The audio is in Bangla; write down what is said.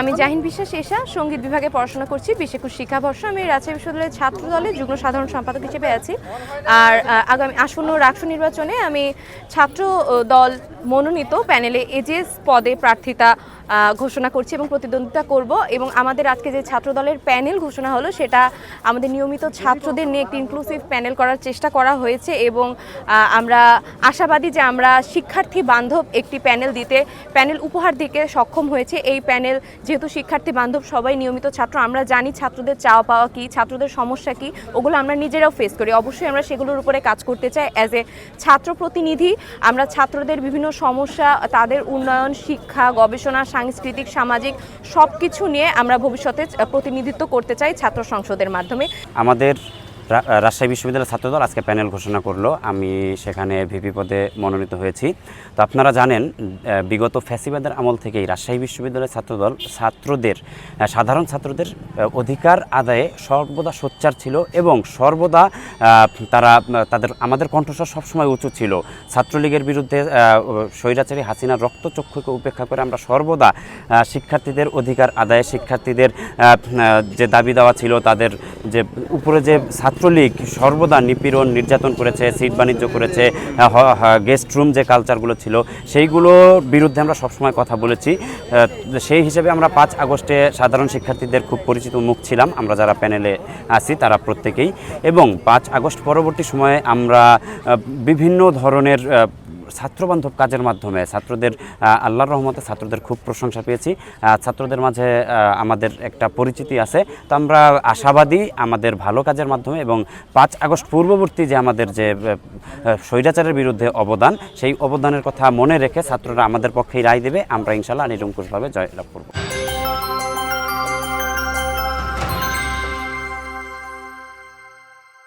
আমি জাহিন বিশ্বাস এশা, সংগীত বিভাগে পড়াশোনা করছি বিশ একুশ শিক্ষাবর্ষ। আমি রাজশাহী বিশ্ববিদ্যালয়ের ছাত্র দলের যুগ্ম সাধারণ সম্পাদক হিসেবে আছি। আর আগামী আসন্ন রাষ্ট্র নির্বাচনে আমি ছাত্র দল মনোনীত প্যানেলে এজেস পদে প্রার্থিতা ঘোষণা করছি এবং প্রতিদ্বন্দ্বিতা করব। এবং আমাদের আজকে যে ছাত্র দলের প্যানেল ঘোষণা হলো, সেটা আমাদের নিয়মিত ছাত্রদের নিয়ে একটি ইনক্লুসিভ প্যানেল করার চেষ্টা করা হয়েছে এবং আমরা আশাবাদী যে আমরা শিক্ষার্থী বান্ধব একটি প্যানেল দিতে, প্যানেল উপহার দিতে সক্ষম হয়েছে। এই প্যানেল যেহেতু শিক্ষার্থী বান্ধব সবাই নিয়মিত ছাত্র, আমরা জানি ছাত্রদের চাওয়া পাওয়া কী, ছাত্রদের সমস্যা কী, ওগুলো আমরা নিজেরাও ফেস করি। অবশ্যই আমরা সেগুলোর উপরে কাজ করতে চাই অ্যাজ এ ছাত্র প্রতিনিধি। আমরা ছাত্রদের বিভিন্ন সমস্যা, তাদের উন্নয়ন, শিক্ষা, গবেষণা, সাংস্কৃতিক, সামাজিক সব কিছু নিয়ে আমরা ভবিষ্যতে প্রতিনিধিত্ব করতে চাই ছাত্র সংসদের মাধ্যমে। আমাদের রাজশাহী বিশ্ববিদ্যালয়ের ছাত্রদল আজকে প্যানেল ঘোষণা করল। আমি সেখানে ভিপি পদে মনোনীত হয়েছি। তো আপনারা জানেন বিগত ফ্যাসিবাদের আমল থেকেই রাজশাহী বিশ্ববিদ্যালয়ের ছাত্রদল ছাত্রদের সাধারণ ছাত্রদের অধিকার আদায়ে সর্বদা সোচ্চার ছিল এবং সর্বদা তারা, তাদের, আমাদের কণ্ঠস্বর সবসময় উঁচু ছিল। ছাত্রলীগের বিরুদ্ধে স্বৈরাচারী হাসিনার রক্তচক্ষুকে উপেক্ষা করে আমরা সর্বদা শিক্ষার্থীদের অধিকার আদায়ে, শিক্ষার্থীদের যে দাবি দেওয়া ছিল, তাদের যে, উপরে যে ছাত্রলীগ সর্বদা নিপীড়ন, নির্যাতন করেছে, সিট বাণিজ্য করেছে গেস্ট রুম যে কালচারগুলো ছিল, সেইগুলোর বিরুদ্ধে আমরা সবসময় কথা বলেছি। সেই হিসেবে আমরা পাঁচ আগস্টে সাধারণ শিক্ষার্থীদের খুব পরিচিত মুখ ছিলাম। আমরা যারা প্যানেলে আছি, তারা প্রত্যেকেই। এবং পাঁচ আগস্ট পরবর্তী সময়ে আমরা বিভিন্ন ধরনের ছাত্রবান্ধব কাজের মাধ্যমে, ছাত্রদের আল্লাহর রহমতে ছাত্রদের খুব প্রশংসা পেয়েছি। ছাত্রদের মাঝে আমাদের একটা পরিচিতি আছে। তো আমরা আশাবাদী আমাদের ভালো কাজের মাধ্যমে এবং পাঁচ আগস্ট পূর্ববর্তী যে আমাদের যে স্বৈরাচারের বিরুদ্ধে অবদান, সেই অবদানের কথা মনে রেখে ছাত্ররা আমাদের পক্ষেই রায় দেবে। আমরা ইনশাল্লাহ নিরঙ্কুশভাবে জয়লাভ করব।